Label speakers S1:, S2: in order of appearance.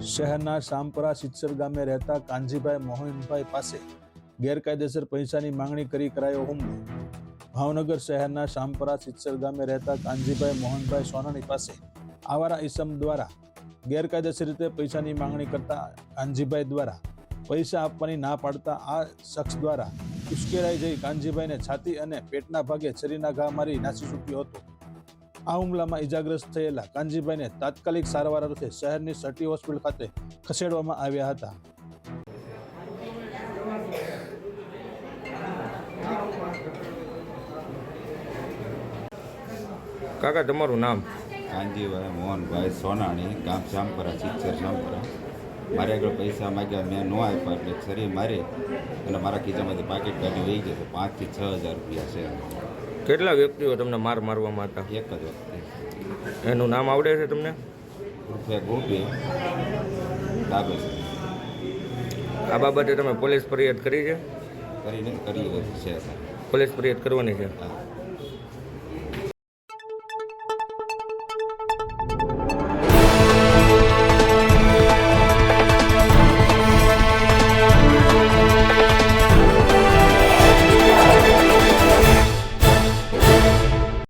S1: શહેરના શામપરા સિત્સર ગામે રહેતા કાનજીભાઈ મોહનભાઈ પાસે ગેરકાયદેસર પૈસાની માંગણી કરી કરાયો હુમલો. ભાવનગર શહેરના શામપરા સિત્સર ગામે રહેતા કાનજીભાઈ મોહનભાઈ સોનાણી પાસે આવારા ઈસમ દ્વારા ગેરકાયદેસર રીતે પૈસાની માંગણી કરતા કાનજીભાઈ દ્વારા પૈસા આપવાની ના પાડતા આ શખ્સ દ્વારા ઉશ્કેરાઈ જઈ કાનજીભાઈને છાતી અને પેટના ભાગે છરીના ઘા મારી નાસી છૂટ્યો હતો. આ હુમલામાં ઈજાગ્રસ્ત થયેલા કાનજીભાઈને તાત્કાલિક સારવાર અર્થે શહેરની સટી હોસ્પિટલ ખાતે ખસેડવામાં આવ્યા હતા.
S2: કાકા તમારું નામ?
S3: કાનજીભાઈ મોહનભાઈ સોનાણી ગામ શામપરા સિત્સર શામપરા. મારે આગળ પૈસા માગ્યા મેં ન આપ્યા એટલે શરીર મારી અને મારા ખીચામાંથી પાકેટ કાઢી વહી ગયું. તો પાંચથી છ હજાર રૂપિયા છે.
S2: કેટલા વ્યક્તિઓ તમને માર મારવામાં હતા?
S3: એક જ વ્યક્તિ.
S2: એનું નામ આવડે છે તમને? આ બાબતે તમે પોલીસ ફરિયાદ કરી છે?
S3: કરીને કરી છે.
S2: પોલીસ ફરિયાદ કરવાની છે?